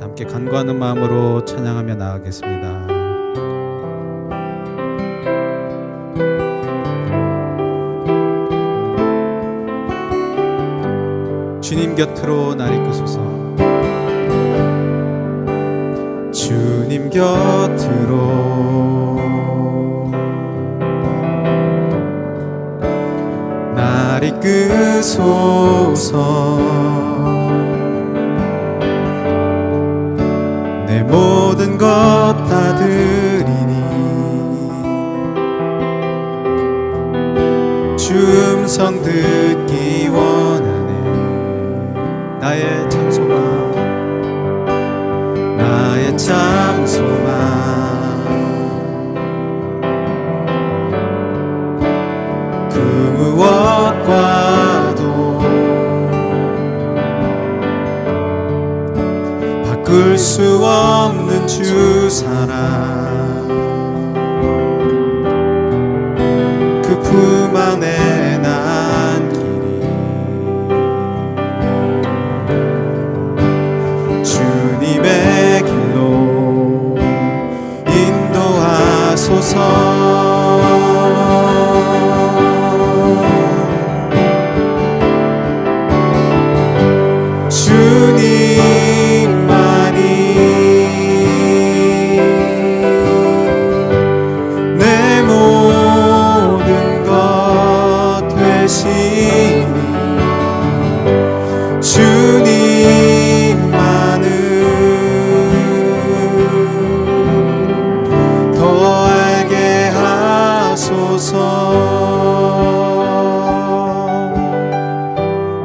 함께 간구하는 마음으로 찬양하며 나아가겠습니다. 주님 곁으로 날 이끄소서. 주님 곁으로. 날 이끄소서 모든 것 다 드리니. 주 음성 듣기 원하네. 나의 참 소망 나의 참 소망 그 무엇과도 바꿀 수 주 사랑. 그 품 안에 난 길이. 주님의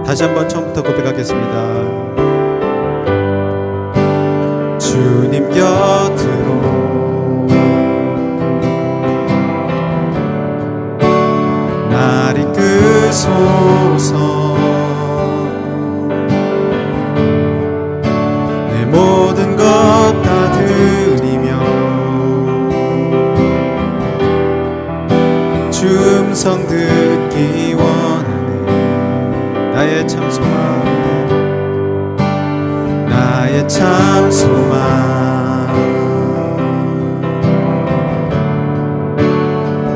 다시 한번 처음부터 고백하겠습니다. 주님 곁으로 날 이끄소서 내 모든 것 다 드리며 주 음성 듣기 참 소망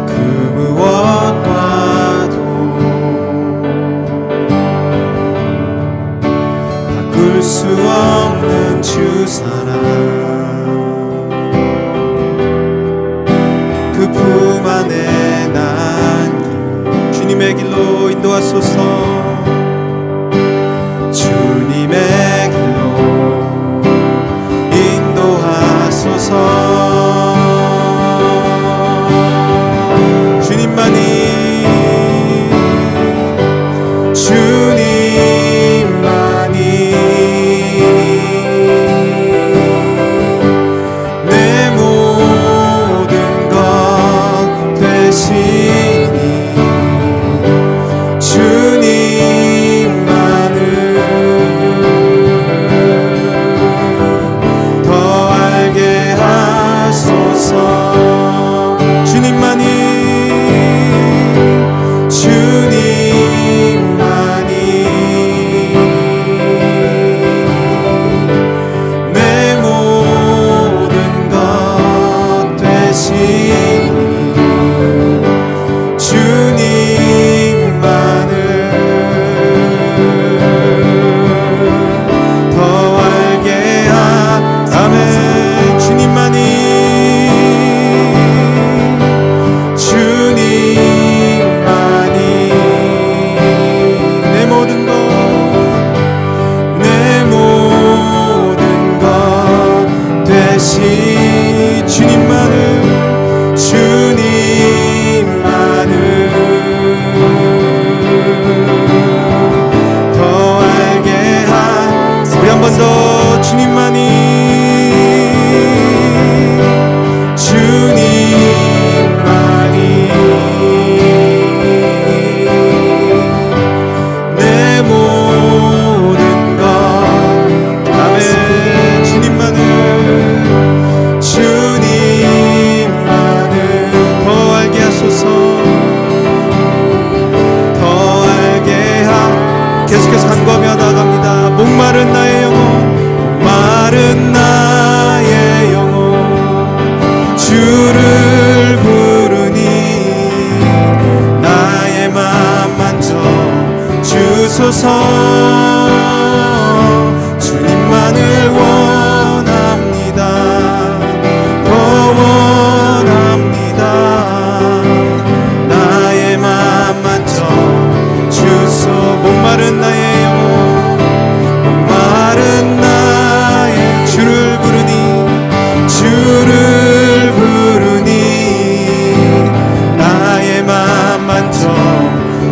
그 무엇과도 바꿀 수 없는 주 사랑 그 품 안에 난 길, 주님의 길로 인도하소서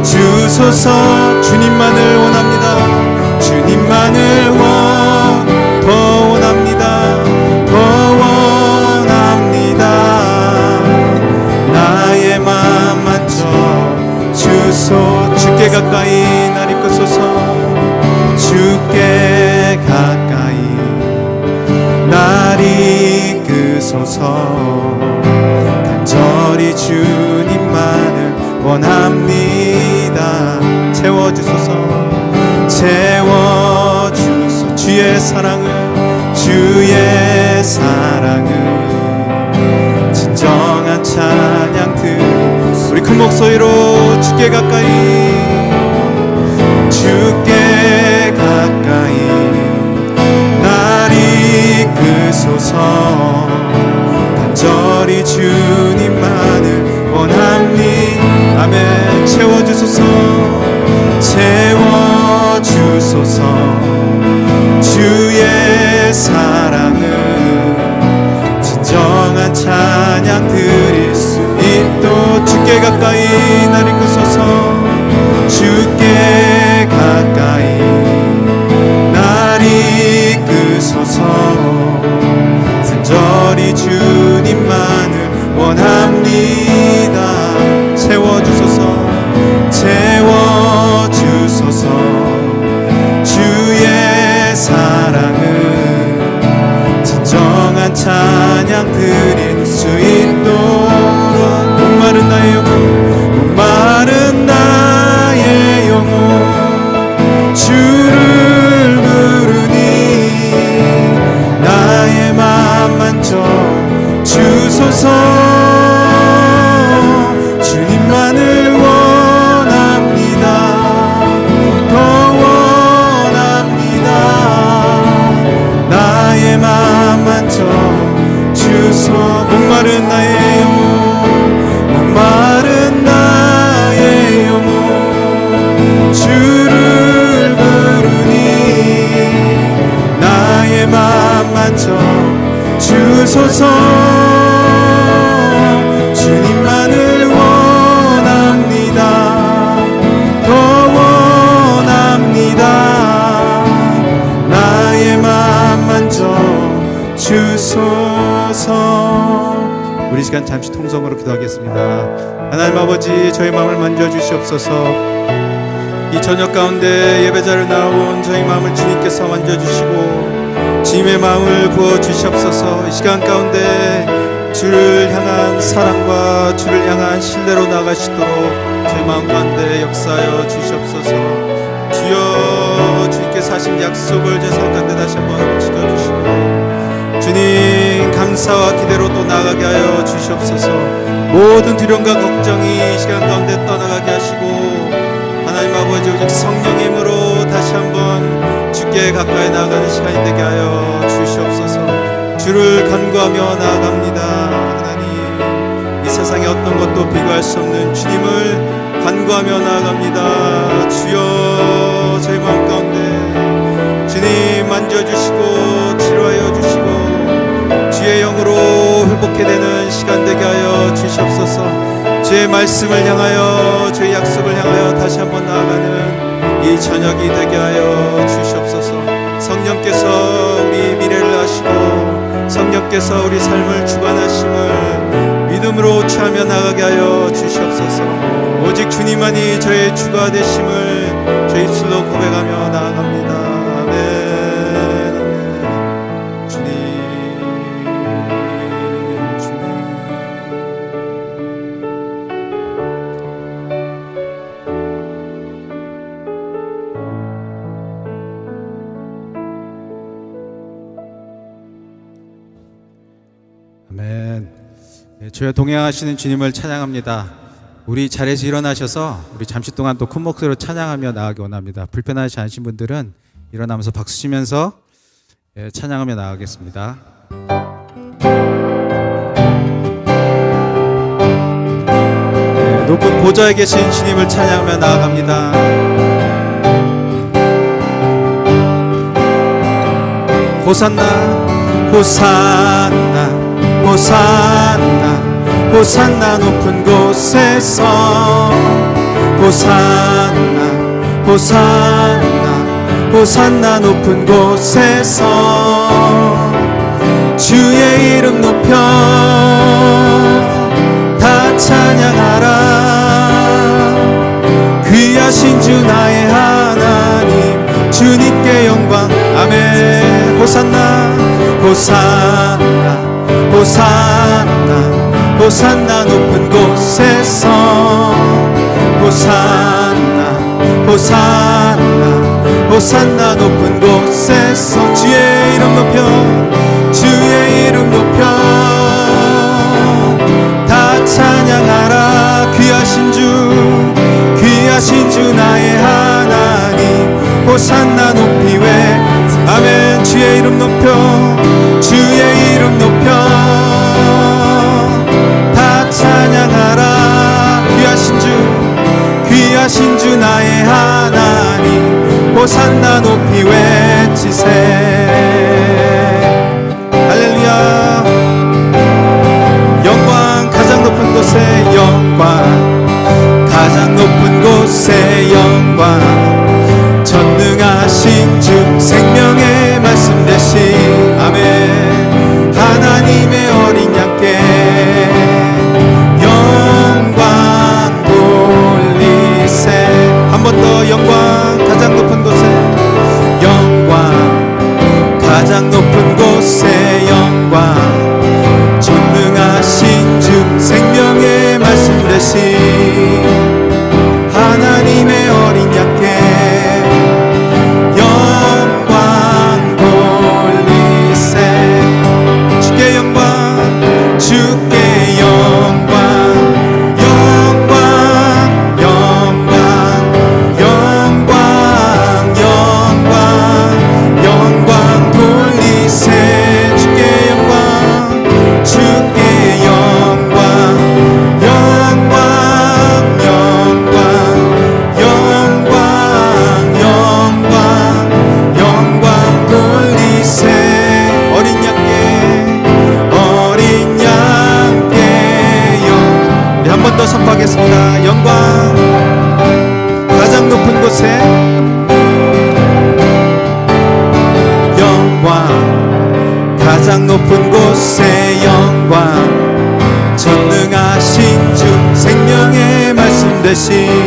주소서 주님만을 원합니다. 주님만을 원, 더 원합니다. 더 원합니다. 나의 맘 만져 주소 주께 가까이 날 이끄소서. 주께 가까이 날 이끄소서. 간절히 주님만을 원합니다. 사랑을 주의 사랑을 진정한 찬양들 우리 큰 목소리로 주께 가까이 주께 가까이 날 이끄소서. 간절히 주님만을 원합니다. 아멘. 채워주소서 사랑을 진정한 찬양 드릴 수 있도록 주께 가까이 날이 시간 잠시 통성으로 기도하겠습니다. 하나님 아버지 저희 마음을 만져 주시옵소서. 이 저녁 가운데 예배자를 나온 저희 마음을 주님께서 만져주시고 주님의 마음을 부어주시옵소서. 이 시간 가운데 주를 향한 사랑과 주를 향한 신뢰로 나가시도록 저희 마음 가운데 역사하여 주시옵소서. 주여 주님께서 하신 약속을 제 삶 가운데 다시 한번 지켜주시고 감사와 기대로 또 나가게 하여 주시옵소서. 모든 두려움과 걱정이 이 시간 가운데 떠나가게 하시고 하나님 아버지 오직 성령의 힘으로 다시 한번 주께 가까이 나가는 시간이 되게 하여 주시옵소서. 주를 간구하며 나아갑니다. 하나님 이 세상의 어떤 것도 비교할 수 없는 주님을 간구하며 나아갑니다. 주여 저희 마음 가운데 주님 만져주시고 치료하여 영으로 회복해 되는 시간 되게 하여 주시옵소서. 주의 말씀을 향하여 주의 약속을 향하여 다시 한번 나아가는 이 저녁이 되게 하여 주시옵소서. 성령께서 우리 미래를 아시고 성령께서 우리 삶을 주관하심을 믿음으로 취하며 나가게 하여 주시옵소서. 오직 주님만이 저의 주가 되심을 제 입술로 고백하며 나아갑니다. 아멘 아멘. 네, 저와 동행하시는 주님을 찬양합니다. 우리 자리에서 일어나셔서 우리 잠시 동안 또 큰 목소리로 찬양하며 나가기 원합니다. 불편하지 않으신 분들은 일어나면서 박수 치면서 예, 찬양하며 나가겠습니다. 네, 높은 보좌에 계신 주님을 찬양하며 나아갑니다. 호산나 호산나 호산나 호산나 높은 곳에서. 호산나 호산나 호산나 높은 곳에서. 주의 이름 높여 다 찬양하라. 귀하신 주 나의 하나님 주님께 영광. 아멘. 호산나 호산나 호산나 호산나 높은 곳에서. 호산나 호산나 호산나 높은 곳에서 주의 이름 높여 주 찬나 높이 외치세. 할렐루야. 영광 가장 높은 곳에 영광 가장 높은 곳에 영광. 영광 전능하신 주 생명의 말씀 대신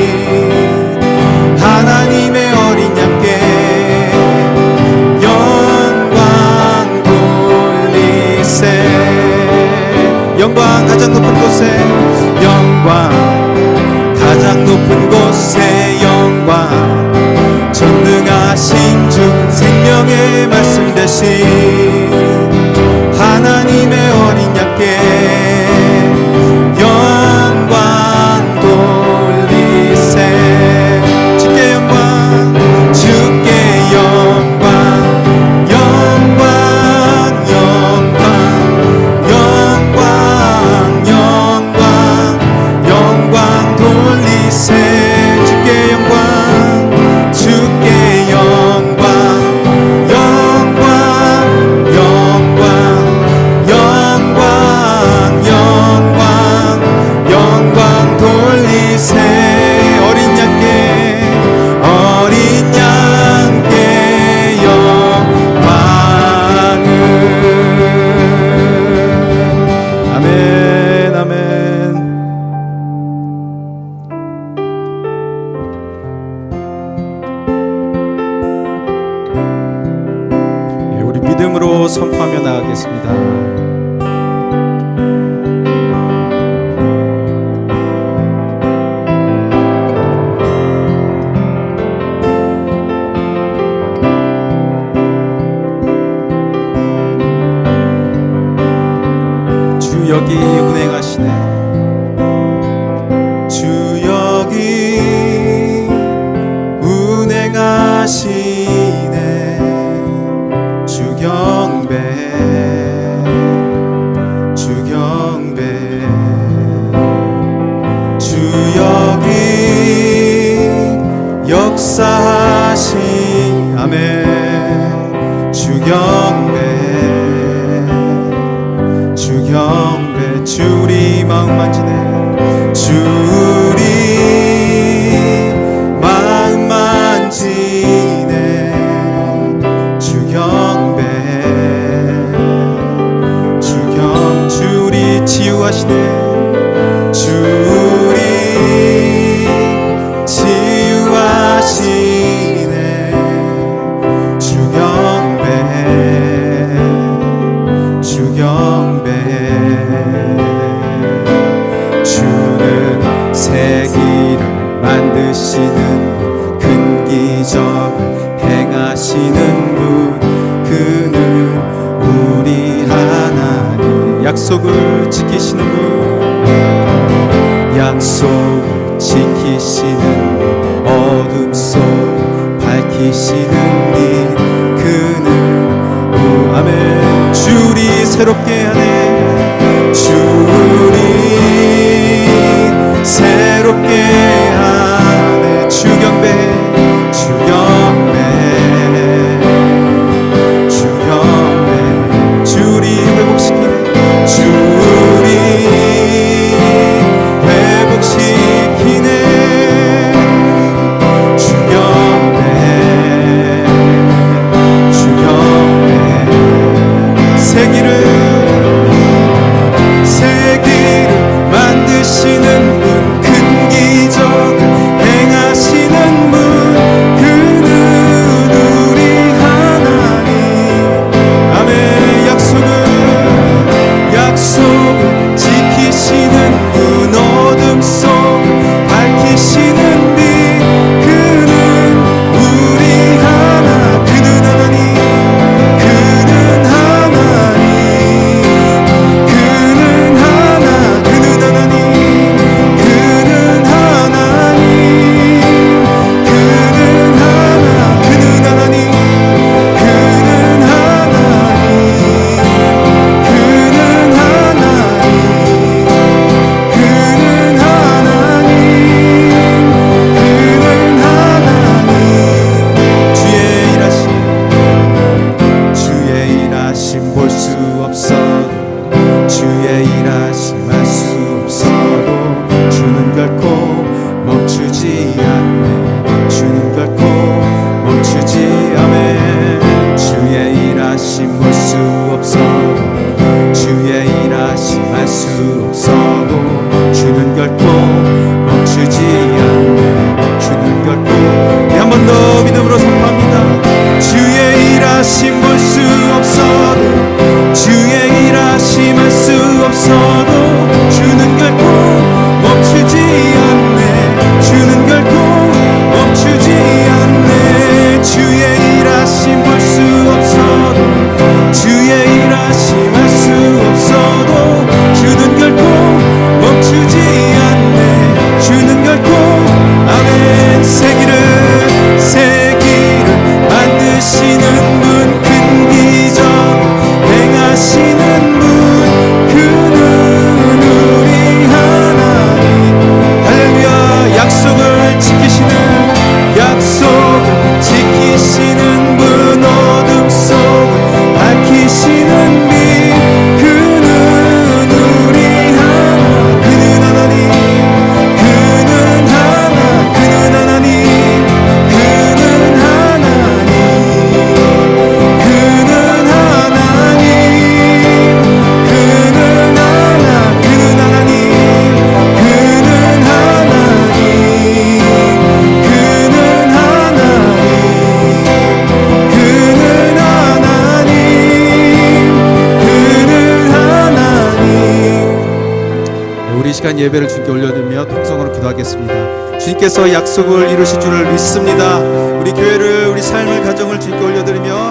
여기 운행하시네. 약속을 지키시는 분. 약속을 지키시는 분 어둠 속 밝히시는 님 그는 오 아멘. 주리 새롭게 하네. 주리 시간 예배를 주님께 올려드리며 통성으로 기도하겠습니다. 주님께서 약속을 이루실 줄을 믿습니다. 우리 교회를 우리 삶을 가정을 주께 올려드리며